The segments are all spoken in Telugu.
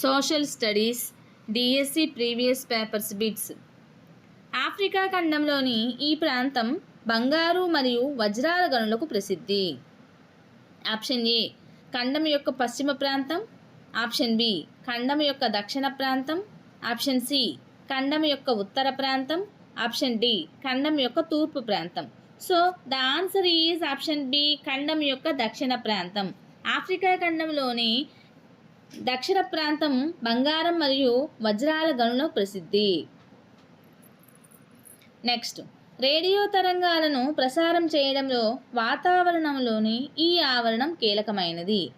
Social studies DSC previous papers bits. Africa ఖండంలోని ఈ ప్రాంతం బంగారు మరియు వజ్రాల గనులకు ప్రసిద్ధి. ఆప్షన్ ఏ ఖండం యొక్క పశ్చిమ ప్రాంతం. ఆప్షన్ బి ఖండం యొక్క దక్షిణ ప్రాంతం. ఆప్షన్ సి ఖండం యొక్క ఉత్తర ప్రాంతం. ఆప్షన్ డి ఖండం యొక్క తూర్పు ప్రాంతం. So the answer is option B ఖండం యొక్క దక్షిణ ప్రాంతం. ఆఫ్రికా ఖండంలోని దక్షిణ ప్రాంతం బంగారం మరియు వజ్రాల గనుల ప్రసిద్ధి. నెక్స్ట్ రేడియో తరంగాలను ప్రసారం చేయడంలో వాతావరణంలోని ఈ ఆవరణం కీలకమైనది.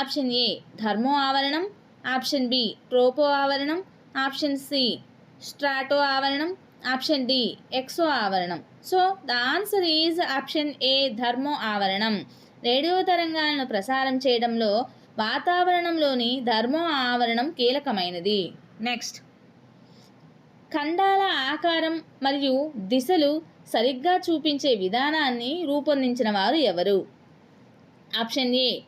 ఆప్షన్ ఏ ధర్మో ఆవరణం. ఆప్షన్ బి ట్రోపో ఆవరణం. ఆప్షన్ సి స్ట్రాటో ఆవరణం. ఆప్షన్ డి ఎక్సో ఆవరణం. So the answer is option A ధర్మో ఆవరణం. రేడియో తరంగాలను ప్రసారం చేయడంలో వాతావరణంలోని ధర్మం ఆవరణం కీలకమైనది. నెక్స్ట్. ఖండాల ఆకారం మరియు దిశలు సరిగ్గా చూపించే విధానాన్ని రూపొందించిన వారు ఎవరు? Option A.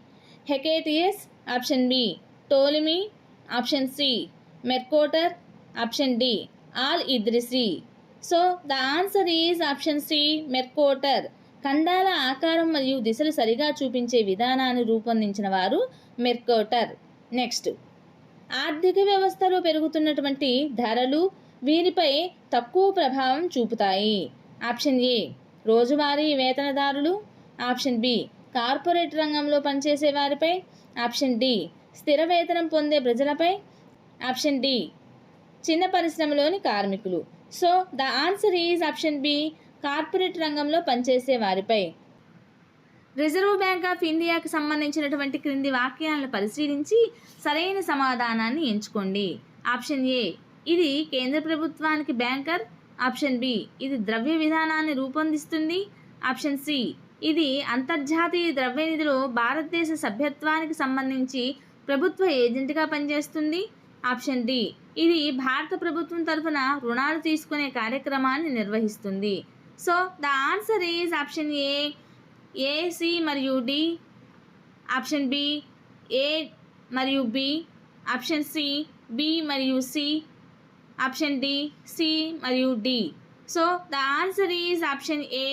Hecataeus option B. Ptolemy. Option C. Mercator. Option D. Al Idrisi. So the answer is option C Mercator. ఖండాల ఆకారం మరియు దిశలు సరిగా చూపించే విధానాన్ని రూపొందించిన వారు మెర్కోటర్. నెక్స్ట్. ఆర్థిక వ్యవస్థలో పెరుగుతున్నటువంటి ధరలు వీరిపై తక్కువ ప్రభావం చూపుతాయి. Option A. రోజువారీ వేతనదారులు. Option B. కార్పొరేట్ రంగంలో పనిచేసే వారిపై. Option D. స్థిర వేతనం పొందే ప్రజలపై. Option D. చిన్న పరిశ్రమలోని కార్మికులు. So the answer is option B. Corporate రంగంలో పనిచేసే వారిపై. రిజర్వ్ బ్యాంక్ ఆఫ్ ఇండియాకి సంబంధించినటువంటి క్రింది వాక్యాలను పరిశీలించి సరైన సమాధానాన్ని ఎంచుకోండి. ఆప్షన్ ఏ ఇది కేంద్ర ప్రభుత్వానికి బ్యాంకర్. ఆప్షన్ బి ఇది ద్రవ్య విధానాన్ని రూపొందిస్తుంది. ఆప్షన్ సి ఇది అంతర్జాతీయ ద్రవ్య నిధిలో భారతదేశ సభ్యత్వానికి సంబంధించి ప్రభుత్వ ఏజెంట్గా పనిచేస్తుంది. ఆప్షన్ డి ఇది భారత ప్రభుత్వం తరఫున రుణాలు తీసుకునే కార్యక్రమాన్ని నిర్వహిస్తుంది. So the answer is option A A C మరియు డి ఆప్షన్ బి ఏ మరియు బి ఆప్షన్ సి బి మరియు సి ఆప్షన్ డి సి మరియు D so the answer is option A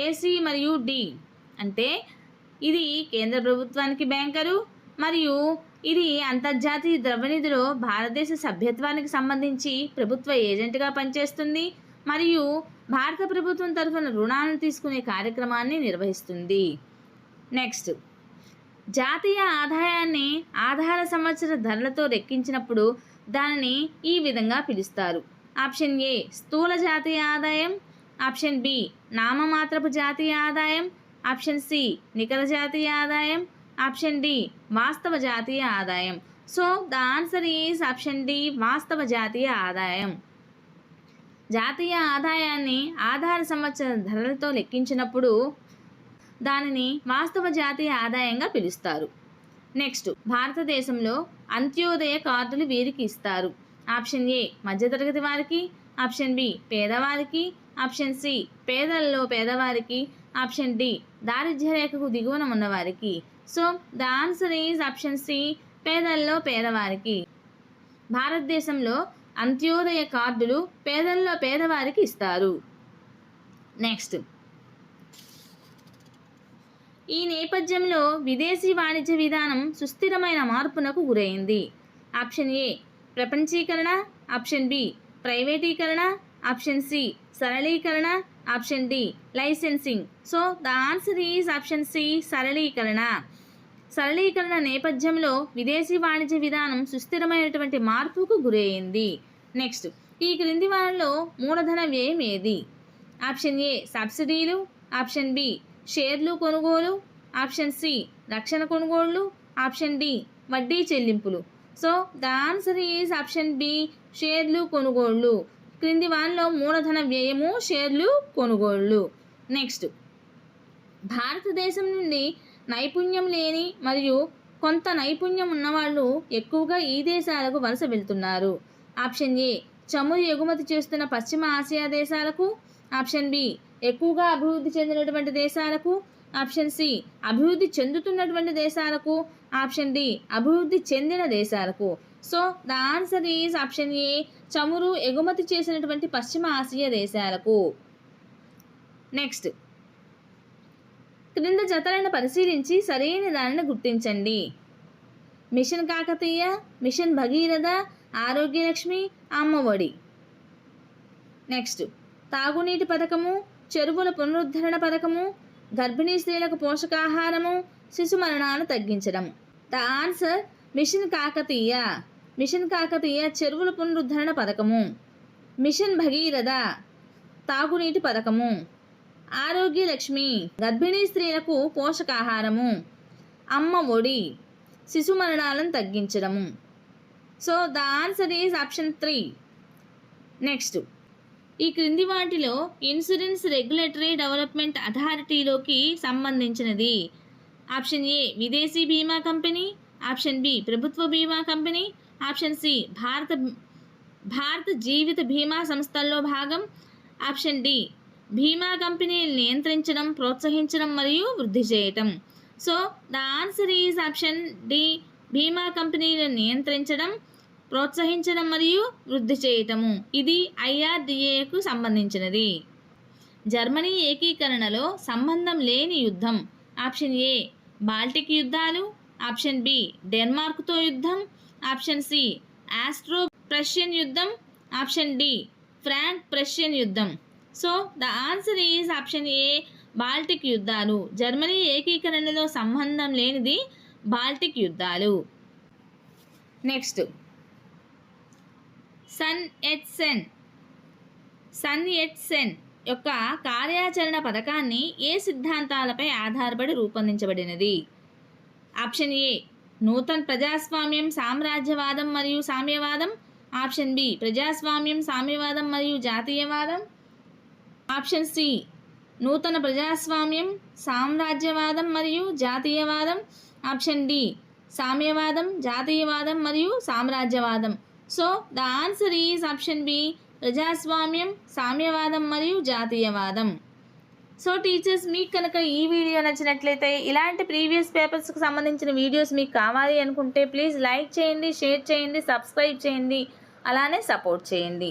A C మరియు డి అంటే ఇది కేంద్ర ప్రభుత్వానికి బ్యాంకరు మరియు ఇది అంతర్జాతీయ ద్రవ్యనిధిలో భారతదేశ సభ్యత్వానికి సంబంధించి ప్రభుత్వ ఏజెంట్గా పనిచేస్తుంది మరియు భారత ప్రభుత్వం తరఫున రుణాలను తీసుకునే కార్యక్రమాన్ని నిర్వహిస్తుంది. నెక్స్ట్ జాతీయ ఆదాయాన్ని ఆధార సంవత్సర ధరలతో లెక్కించినప్పుడు దానిని ఈ విధంగా పిలుస్తారు. ఆప్షన్ ఏ స్థూల జాతీయ ఆదాయం. ఆప్షన్ బి నామమాత్రపు జాతీయ ఆదాయం. ఆప్షన్ సి నికర జాతీయ ఆదాయం. ఆప్షన్ డి వాస్తవ జాతీయ ఆదాయం. So the answer is option D వాస్తవ జాతీయ ఆదాయం. జాతీయ ఆదాయాన్ని ఆధార సంవత్సర ధరలతో లెక్కించినప్పుడు దానిని వాస్తవ జాతీయ ఆదాయంగా పిలుస్తారు. నెక్స్ట్ భారతదేశంలో అంత్యోదయ కార్డులు వీరికి ఇస్తారు. ఆప్షన్ ఏ మధ్యతరగతి వారికి. ఆప్షన్ బి పేదవారికి. ఆప్షన్ సి పేదల్లో పేదవారికి. ఆప్షన్ డి దారిద్ర్య రేఖకు దిగువన ఉన్నవారికి. So the answer is option C పేదల్లో పేదవారికి. భారతదేశంలో అంత్యోదయ కార్డులు పేదల్లో పేదవారికి ఇస్తారు. నెక్స్ట్. ఈ నేపథ్యంలో విదేశీ వాణిజ్య విధానం సుస్థిరమైన మార్పునకు గురైంది. ఆప్షన్ ఏ ప్రపంచీకరణ. ఆప్షన్ బి ప్రైవేటీకరణ. ఆప్షన్ సి సరళీకరణ. Option D licensing. So the answer is option C సరళీకరణ. సరళీకరణ నేపథ్యంలో విదేశీ వాణిజ్య విధానం సుస్థిరమైనటువంటి మార్పుకు గురైంది. నెక్స్ట్ ఈ క్రింది వారిలో మూలధన వ్యయం ఏది? ఆప్షన్ ఏ సబ్సిడీలు. ఆప్షన్ బి షేర్లు కొనుగోలు. ఆప్షన్ సి రక్షణ కొనుగోళ్ళు. ఆప్షన్ డి వడ్డీ చెల్లింపులు. So the answer is option B షేర్లు కొనుగోళ్ళు. క్రింది వారిలో మూలధన వ్యయము షేర్లు కొనుగోళ్ళు. నెక్స్ట్ భారతదేశం నుండి నైపుణ్యం లేని మరియు కొంత నైపుణ్యం ఉన్నవాళ్ళు ఎక్కువగా ఈ దేశాలకు వలస వెళ్తున్నారు. ఆప్షన్ ఏ చమురు ఎగుమతి చేస్తున్న పశ్చిమ ఆసియా దేశాలకు. ఆప్షన్ బి ఎక్కువగా అభివృద్ధి చెందినటువంటి దేశాలకు. ఆప్షన్ సి అభివృద్ధి చెందుతున్నటువంటి దేశాలకు. ఆప్షన్ డి అభివృద్ధి చెందిన దేశాలకు. So the answer is option A చమురు ఎగుమతి చేసినటువంటి పశ్చిమ ఆసియా దేశాలకు. నెక్స్ట్ క్రింద జతలను పరిశీలించి సరైన దానిని గుర్తించండి. Mission Kakatiya mission Bhagiratha Arogyalakshmi Ammavodi. Next తాగునీటి పథకము చెరువుల పునరుద్ధరణ పథకము గర్భిణీ స్త్రీలకు పోషకాహారము శిశు మరణాలు తగ్గించడం. The answer mission Kakatiya mission Kakatiya చెరువుల పునరుద్ధరణ పథకము మిషన్ భగీరథ తాగునీటి పథకము. ఆరోగ్య లక్ష్మి గర్భిణీ స్త్రీలకు పోషకాహారము. అమ్మ ఒడి. శిశు మరణాలను తగ్గించడము. So the answer is option three. Next. ఈ క్రింది వాటిలో ఇన్సూరెన్స్ రెగ్యులేటరీ డెవలప్మెంట్ అథారిటీలోకి సంబంధించినది. ఆప్షన్ ఏ విదేశీ బీమా కంపెనీ. ఆప్షన్ బి ప్రభుత్వ బీమా కంపెనీ. ఆప్షన్ సి భారత భారత జీవిత బీమా సంస్థల్లో భాగం. ఆప్షన్ డి బీమా కంపెనీలు నియంత్రించడం ప్రోత్సహించడం మరియు వృద్ధి చేయటం. So the answer is option D. బీమా కంపెనీలను నియంత్రించడం ప్రోత్సహించడం మరియు వృద్ధి చేయటము. ఇది ఐఆర్డిఏకు సంబంధించినది. జర్మనీ ఏకీకరణలో సంబంధం లేని యుద్ధం. ఆప్షన్ ఏ బాల్టిక్ యుద్ధాలు. ఆప్షన్ బి డెన్మార్క్తో యుద్ధం. ఆప్షన్ సి ఆస్ట్రో ప్రష్యన్ యుద్ధం. ఆప్షన్ డి ఫ్రాంక్ ప్రష్యన్ యుద్ధం. So the answer is option A Baltic యుద్ధాలు జర్మనీ ఏకీకరణలో సంబంధం లేనిది బాల్టిక్ యుద్ధాలు next Sun Yatsen Sun Yatsen యొక్క కార్యాచరణ పథకాన్ని ఏ సిద్ధాంతాలపై ఆధారపడి రూపొందించబడినది? ఆప్షన్ ఏ నూతన్ ప్రజాస్వామ్యం సామ్రాజ్యవాదం మరియు సామ్యవాదం. ఆప్షన్ బి ప్రజాస్వామ్యం సామ్యవాదం మరియు జాతీయవాదం. ఆప్షన్ సి నూతన ప్రజాస్వామ్యం సామ్రాజ్యవాదం మరియు జాతీయవాదం. ఆప్షన్ డి సామ్యవాదం జాతీయవాదం మరియు సామ్రాజ్యవాదం. So the answer is option B ప్రజాస్వామ్యం సామ్యవాదం మరియు జాతీయవాదం. సో టీచర్స్ మీకు కనుక ఈ వీడియో నచ్చినట్లయితే ఇలాంటి ప్రీవియస్ పేపర్స్కి సంబంధించిన వీడియోస్ మీకు కావాలి అనుకుంటే ప్లీజ్ లైక్ చేయండి షేర్ చేయండి సబ్స్క్రైబ్ చేయండి అలానే సపోర్ట్ చేయండి.